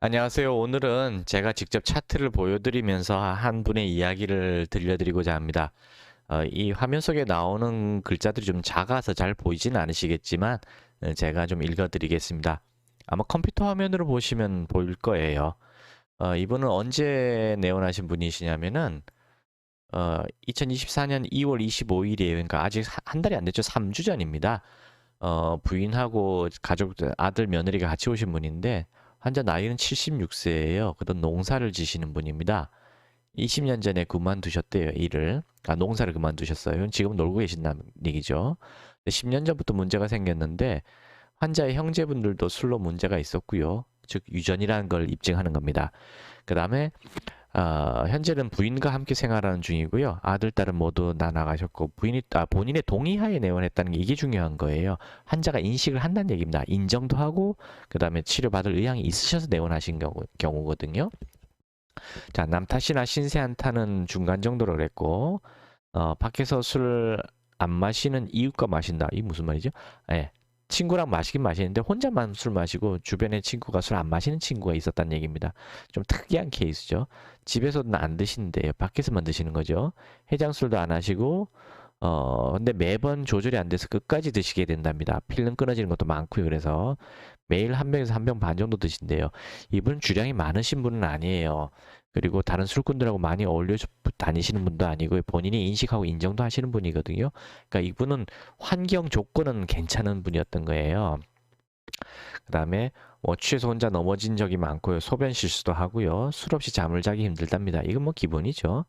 안녕하세요. 오늘은 제가 직접 차트를 보여드리면서 한 분의 이야기를 들려드리고자 합니다. 어, 이 화면 속에 나오는 글자들이 좀 작아서 잘 보이지는 않으시겠지만 어, 제가 좀 읽어드리겠습니다. 아마 컴퓨터 화면으로 보시면 보일 거예요. 어, 이분은 언제 내원하신 분이시냐면은 어, 2024년 2월 25일이에요. 그러니까 아직 하- 한 달이 안 됐죠. 3주 전입니다. 어, 부인하고 가족들, 아들, 며느리가 같이 오신 분인데 환자 나이는 76세예요. 그던 농사를 지시는 분입니다. 20년 전에 그만두셨대요, 일을. 아, 농사를 그만두셨어요. 지금 놀고 계신다는 얘기죠. 10년 전부터 문제가 생겼는데 환자의 형제분들도 술로 문제가 있었고요. 즉 유전이라는 걸 입증하는 겁니다. 그 다음에 어, 현재는 부인과 함께 생활하는 중이고요. 아들, 딸은 모두 다 나가셨고 부인이 아, 본인의 동의하에 내원했다는 게 이게 중요한 거예요. 환자가 인식을 한다는 얘기입니다. 인정도 하고 그다음에 치료받을 의향이 있으셔서 내원하신 경우, 경우거든요. 자, 남 탓이나 신세 한타는 중간 정도로 그랬고 어, 밖에서 술을 안 마시는 이웃과 마신다. 이 무슨 말이죠? 예. 친구랑 마시긴 마시는데 혼자만 술 마시고 주변에 친구가 술 안 마시는 친구가 있었다는 얘기입니다. 좀 특이한 케이스죠. 집에서는 안 드시는데요. 밖에서만 드시는 거죠. 해장술도 안 하시고 어 근데 매번 조절이 안 돼서 끝까지 드시게 된답니다. 필름 끊어지는 것도 많고요. 그래서 매일 한 병에서 한 병 반 정도 드신대요. 이분 주량이 많으신 분은 아니에요. 그리고 다른 술꾼들하고 많이 어울려 다니시는 분도 아니고 본인이 인식하고 인정도 하시는 분이거든요. 그러니까 이분은 환경 조건은 괜찮은 분이었던 거예요. 그 다음에 뭐 취해서 혼자 넘어진 적이 많고요. 소변 실수도 하고요. 술 없이 잠을 자기 힘들답니다. 이건 뭐 기본이죠.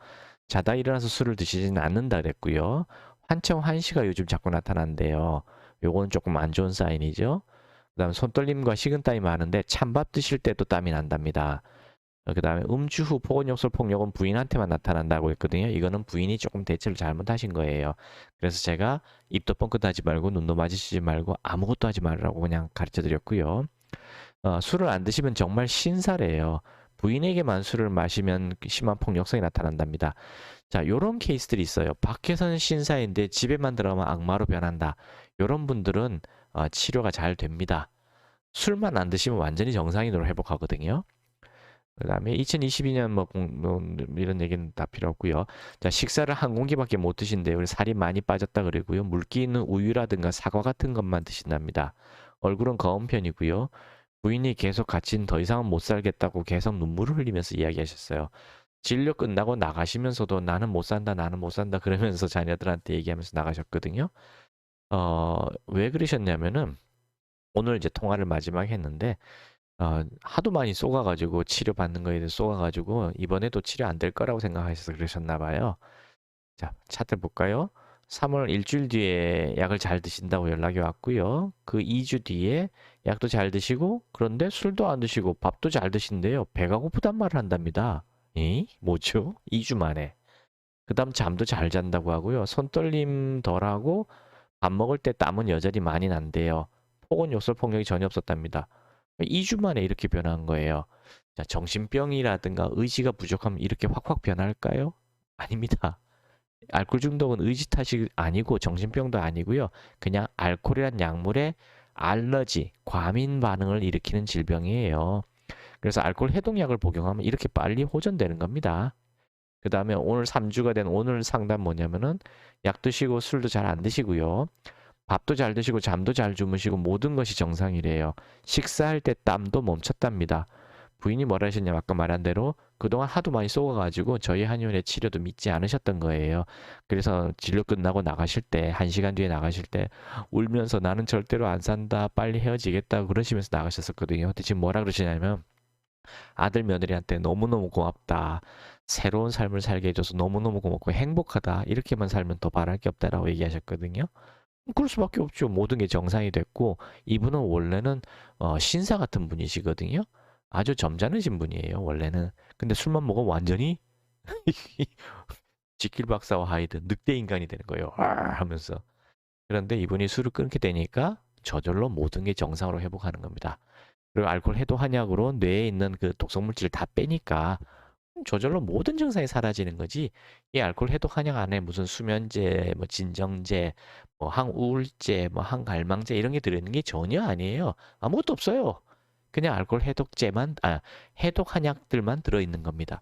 자다 일어나서 술을 드시지는 않는다 그랬고요. 환청 환시가 요즘 자꾸 나타난대요. 요거는 조금 안 좋은 사인이죠. 그 다음 손떨림과 식은땀이 많은데 찬밥 드실 때도 땀이 난답니다. 그 다음에 음주 후 폭언욕설 폭력은 부인한테만 나타난다고 했거든요. 이거는 부인이 조금 대처를 잘못하신 거예요. 그래서 제가 입도 뻥끗하지 말고 눈도 마주치지 말고 아무것도 하지 말라고 그냥 가르쳐 드렸고요. 어, 술을 안 드시면 정말 신사래요. 부인에게만 술을 마시면 심한 폭력성이 나타난답니다. 자, 요런 케이스들이 있어요. 밖에서는 신사인데 집에만 들어가면 악마로 변한다. 요런 분들은 어, 치료가 잘 됩니다. 술만 안 드시면 완전히 정상인으로 회복하거든요. 그 다음에 2022년 뭐, 공- 뭐 이런 얘기는 다 필요 없고요. 자, 식사를 한 공기밖에 못 드신대요. 살이 많이 빠졌다 그러고요. 물기 있는 우유라든가 사과 같은 것만 드신답니다. 얼굴은 검은 편이고요. 부인이 계속 같이 더 이상은 못 살겠다고 계속 눈물을 흘리면서 이야기하셨어요. 진료 끝나고 나가시면서도 나는 못 산다, 나는 못 산다 그러면서 자녀들한테 얘기하면서 나가셨거든요. 어, 왜 그러셨냐면은 오늘 이제 통화를 마지막에 했는데 어, 하도 많이 쏘가가지고 치료받는 거에 대해 쏘가가지고 이번에도 치료 안 될 거라고 생각하셔서 그러셨나 봐요. 자, 차트 볼까요? 3월 일주일 뒤에 약을 잘 드신다고 연락이 왔고요. 그 2주 뒤에 약도 잘 드시고 그런데 술도 안 드시고 밥도 잘 드신대요. 배가 고프단 말을 한답니다. 이 뭐죠? 2주 만에. 그 다음 잠도 잘 잔다고 하고요. 손떨림 덜하고 밥 먹을 때 땀은 여전히 많이 난대요. 폭언 욕설 폭력이 전혀 없었답니다. 2주 만에 이렇게 변한 거예요. 자, 정신병이라든가 의지가 부족하면 이렇게 확확 변할까요? 아닙니다. 알코올 중독은 의지 탓이 아니고 정신병도 아니고요. 그냥 알코올이란 약물에 알러지, 과민 반응을 일으키는 질병이에요. 그래서 알코올 해독약을 복용하면 이렇게 빨리 호전되는 겁니다. 그 다음에 오늘 3주가 된 오늘 상담 뭐냐면은 약 드시고 술도 잘 안 드시고요. 밥도 잘 드시고 잠도 잘 주무시고 모든 것이 정상이래요. 식사할 때 땀도 멈췄답니다. 부인이 뭐라 하셨냐면 아까 말한 대로 그동안 하도 많이 쏘아가지고 저희 한의원의 치료도 믿지 않으셨던 거예요. 그래서 진료 끝나고 나가실 때, 한 시간 뒤에 나가실 때 울면서 나는 절대로 안 산다, 빨리 헤어지겠다 그러시면서 나가셨었거든요. 근데 지금 뭐라 그러시냐면 아들 며느리한테 너무너무 고맙다. 새로운 삶을 살게 해줘서 너무너무 고맙고 행복하다. 이렇게만 살면 더 바랄 게 없다라고 얘기하셨거든요. 그럴 수밖에 없죠. 모든 게 정상이 됐고 이분은 원래는 어, 신사 같은 분이시거든요. 아주 점잖으신 분이에요. 원래는. 근데 술만 먹으면 완전히 지킬 박사와 하이드 늑대 인간이 되는 거예요. 아 하면서. 그런데 이분이 술을 끊게 되니까 저절로 모든 게 정상으로 회복하는 겁니다. 그리고 알코올 해독 한약으로 뇌에 있는 그 독성 물질을 다 빼니까 저절로 모든 증상이 사라지는 거지. 이 알코올 해독 한약 안에 무슨 수면제, 뭐 진정제, 뭐 항우울제, 뭐 항갈망제 이런 게 들어있는 게 전혀 아니에요. 아무것도 없어요. 그냥 알코올 해독제만 아 해독 한약들만 들어 있는 겁니다.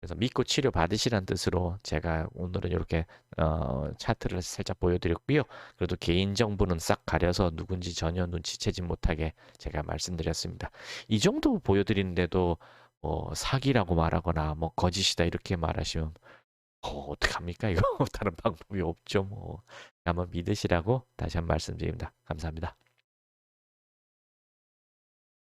그래서 믿고 치료 받으시라는 뜻으로 제가 오늘은 이렇게 어, 차트를 살짝 보여드렸고요. 그래도 개인 정보는 싹 가려서 누군지 전혀 눈치채지 못하게 제가 말씀드렸습니다. 이 정도 보여드리는데도 뭐 사기라고 말하거나 뭐 거짓이다 이렇게 말하시면 어, 어떡합니까? 이거 다른 방법이 없죠. 뭐 한번 믿으시라고 다시 한번 말씀드립니다. 감사합니다.